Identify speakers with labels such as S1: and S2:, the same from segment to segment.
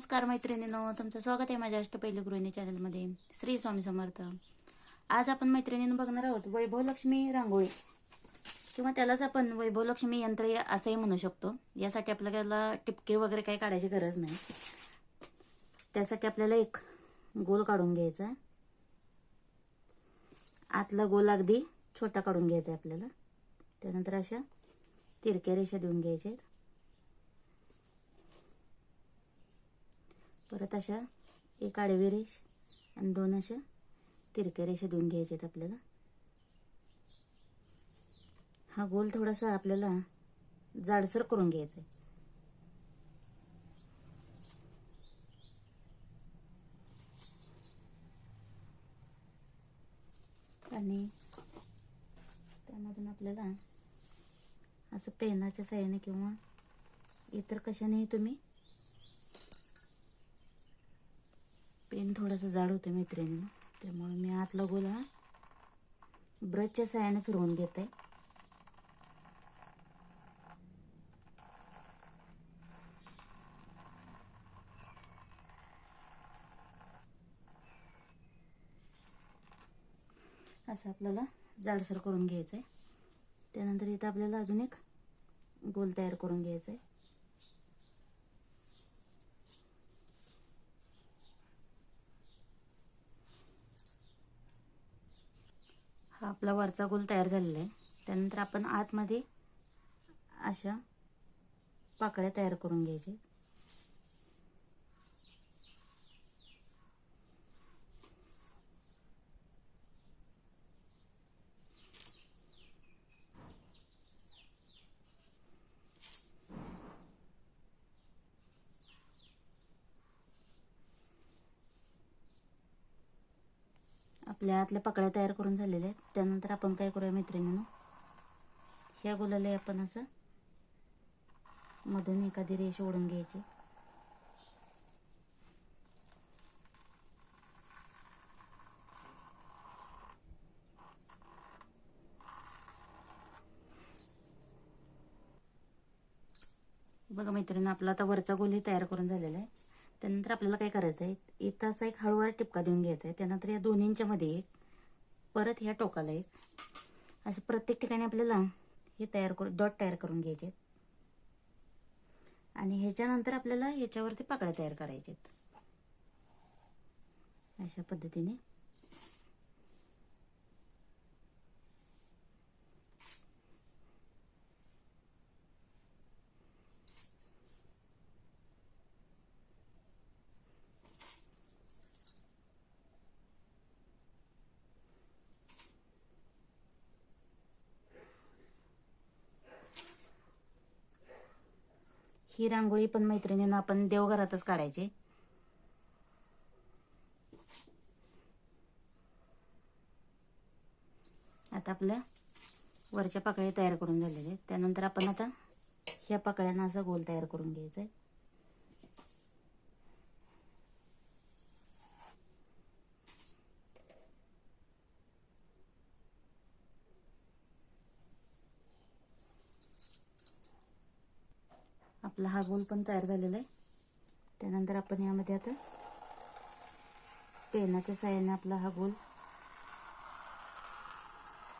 S1: नमस्कार मैत्रिणींनो तुमचं स्वागत आहे माझ्या अष्टपैलू गृहिणी चॅनलमध्ये. श्री स्वामी समर्थ. आज आपण मैत्रिणीनं बघणार आहोत वैभवलक्ष्मी रांगोळी. किंवा त्यालाच आपण वैभवलक्ष्मी यंत्र असंही म्हणू शकतो. यासाठी आपल्याला टिपके वगैरे काही काढायची गरज नाही. त्यासाठी आपल्याला एक गोल काढून घ्यायचा आहे. आतला गोल अगदी छोटा काढून घ्यायचा आहे आपल्याला. त्यानंतर अशा तिरक्या रेषा देऊन घ्यायच्या आहेत. परत अशा एक आडवी रेष आणि दोन अशा तिरक्या रेषा देऊन घ्यायच्या आहेत आपल्याला. हा गोल थोडासा आपल्याला जाडसर करून घ्यायचा आहे आणि त्यामधून आपल्याला असं पेनाच्या साह्याने किंवा इतर कशानेही तुम्ही पेन थोडंसं जाड होतं मैत्रिणीनं. त्यामुळे मी आतला गोल हा ब्रशच्या साह्यानं फिरवून घेत. आहे असं आपल्याला जाडसर करून घ्यायचं आहे त्यानंतर इथं आपल्याला अजून एक गोल तयार करून घ्यायचा आहे हा आपला वरचा गोल तयार झालेला आहे. त्यानंतर आपण आतमध्ये अशा पाकळ्या तयार करून घ्यायच्या. आपल्या आतल्या पकड्या तयार करून झालेल्या आहेत. त्यानंतर आपण काय करूया मैत्रिणीनं? ह्या गुलाला आपण असं मधून एखादी रेष ओढून घ्यायची. बघा मैत्रिणी आपला आता वरचा गोलही तयार करून झालेला आहे. त्यानंतर आपल्याला काय करायचं आहे इथं असा एक हळूवार टिपका देऊन घ्यायचा आहे त्यानंतर या दोन्हींच्या मध्ये एक परत ह्या टोकाला एक असं प्रत्येक ठिकाणी आपल्याला हे तयार करून डॉट तयार करून घ्यायचे. आहेत आणि ह्याच्यानंतर आपल्याला ह्याच्यावरती पाकळ्या तयार करायच्या आहेत अशा पद्धतीने. ही रांगोळी पण मैत्रिणींना आपण देवघरातच काढायची. आता आपल्या वरच्या पाकळ्या तयार करून झालेल्या आहेत. त्यानंतर आपण आता ह्या पाकळ्यांना असा गोल तयार करून घ्यायचा आहे आपला हा गोल पण तयार झालेला आहे. त्यानंतर आपण यामध्ये आता पेनाच्या साह्याने आपला हा गोल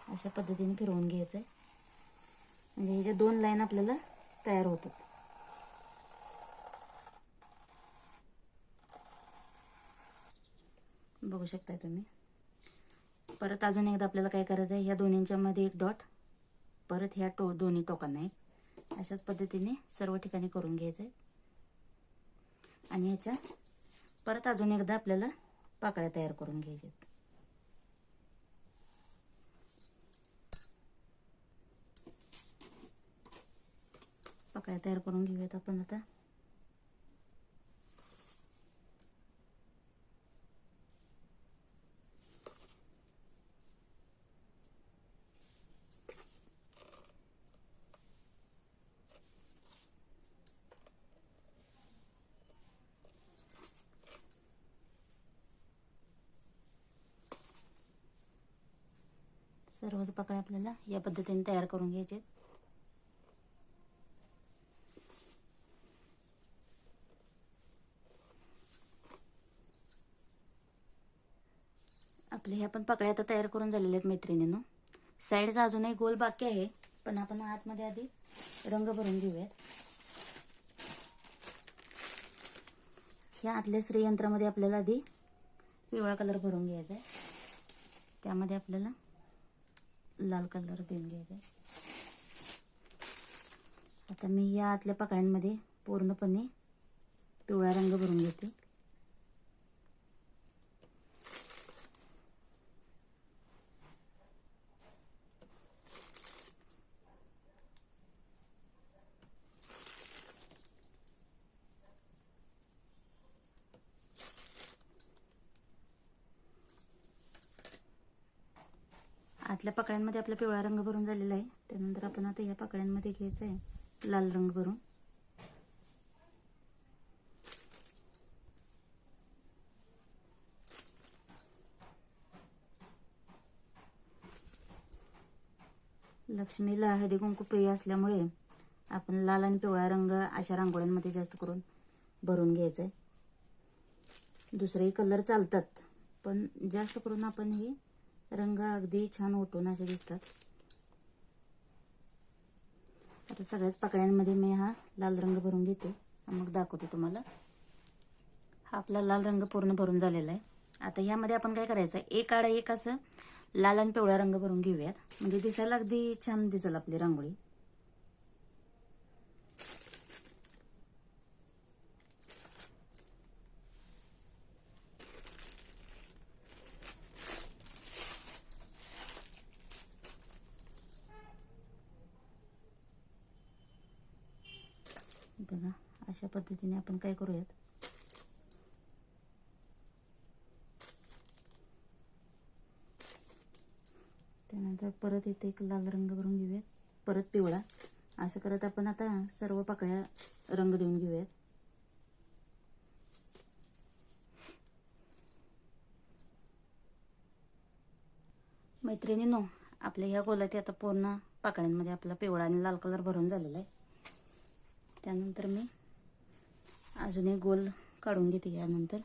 S1: अशा पद्धतीने फिरवून घ्यायचा आहे. म्हणजे ह्याच्या दोन लाईन आपल्याला तयार होतात. बघू शकताय तुम्ही. परत अजून एकदा आपल्याला काय करायचं आहे ह्या दोन्हींच्यामध्ये एक डॉट परत ह्या टो दोन्ही टोकांना एक अशाच पद्धतीने सर्व ठिकाणी करून घ्यायचं आहे आणि ह्याच्या परत अजून एकदा आपल्याला पाकळ्या तयार करून घ्यायच्या आहेत पाकळ्या तयार करून घेऊयात आपण आता. सर्वच पाकळ्या आपल्याला या पद्धतीने तयार करून घ्यायचे. आपल्या ह्या पण पाकळ्या आता तयार करून झालेले आहेत मैत्रिणीनं. साईडचा अजूनही गोल बाकी आहे पण आपण आतमध्ये आधी रंग भरून घेऊयात. ह्या आतल्या श्रीयंत्रामध्ये आपल्याला आधी पिवळा कलर भरून घ्यायचा आहे. त्यामध्ये आपल्याला लाल कलर देऊन घ्यायचा आता मी या आतल्या पकड्यांमध्ये पूर्णपणे पिवळा रंग भरून घेते. आतल्या पाकळ्यांमध्ये आपला पिवळा रंग भरून झालेला आहे. त्यानंतर आपण आता या पाकळ्यांमध्ये घ्यायचं आहे. लाल रंग भरून. लक्ष्मीला हळदी कुंकू प्रिय असल्यामुळे आपण लाल आणि पिवळा रंग अशा रांगोळ्यांमध्ये जास्त करून भरून घ्यायचं आहे दुसरेही कलर चालतात पण जास्त करून आपण हे रंग अगदी छान उठून असे दिसतात. आता सगळ्याच पकड्यांमध्ये मी हा लाल रंग भरून घेते. मग दाखवते तुम्हाला. हा आपला लाल रंग पूर्ण भरून झालेला आहे. आता ह्यामध्ये आपण काय करायचं? आहे एक आडा एक असं लाल आणि पिवळा रंग भरून घेऊयात. म्हणजे दिसायला अगदी छान दिसेल आपली रांगोळी. बघा अशा पद्धतीने आपण काय करूयात? त्यानंतर परत इथे एक लाल रंग भरून घेऊयात. परत पिवळा. असं करत आपण आता सर्व पाकळ्या रंग देऊन घेऊयात. मैत्रिणीनो आपल्या ह्या गोलाती आता पूर्ण पाकळ्यांमध्ये आपला पिवळा आणि लाल कलर भरून झालेला आहे. त्यानंतर मी अजून एक गोल काढून घेते यानंतर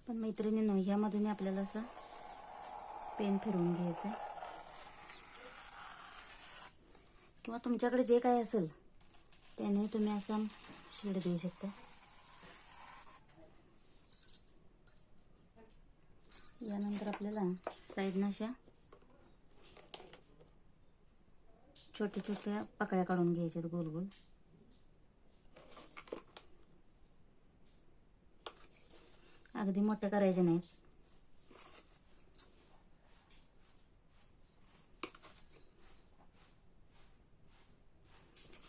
S1: पण मैत्रिणीनो ह्यामधून आपल्याला असं पेन फिरवून घ्यायचं किंवा तुमच्याकडे जे काय असेल त्याने तुम्ही असं शेड देऊ शकता. यानंतर आपल्याला साईडनं अशा छोट्या छोट्या पकड्या काढून घ्यायच्यात गोल गोल अगदी मोठे करायचे नाहीत.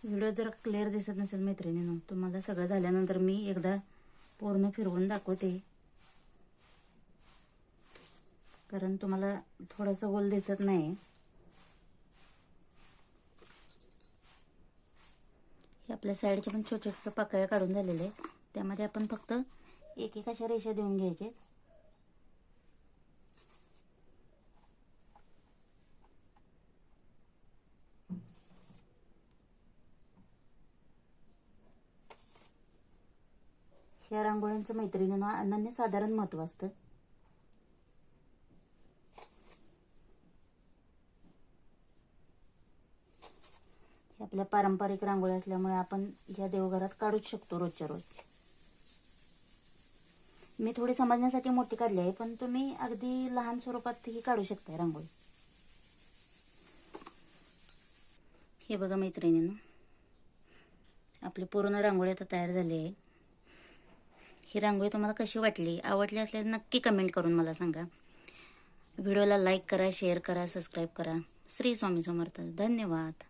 S1: व्हिडिओ जर क्लिअर दिसत नसेल मैत्रिणीनं तुम्हाला सगळं झाल्यानंतर मी एकदा पूर्ण फिरवून दाखवते. कारण तुम्हाला थोडंसं गोल दिसत नाही. हे आपल्या साईडचे पण छोटे छोटे पाकळ्या काढून झालेले आहेत. त्यामध्ये आपण फक्त एक एक अशा रेषा देऊन घ्यायचे. ह्या रांगोळ्यांचं मैत्रिणींना अनन्य साधारण महत्त्व असतं. हे आपल्या पारंपरिक रांगोळ्या असल्यामुळे आपण या देवघरात काढूच शकतो रोजच्या रोज. मी थोडी समजण्यासाठी मोठी काढली आहे पण तुम्ही अगदी लहान स्वरूपात ही काढू शकताय रांगोळी. हे बघा मैत्रिणीनं आपली पूर्ण रांगोळी आता तयार झाली आहे. ही रांगोळी तुम्हाला कशी वाटली आवडली असल्यास नक्की कमेंट करून मला सांगा. व्हिडिओला लाईक करा शेअर करा सबस्क्राईब करा. श्री स्वामी समर्थ. धन्यवाद.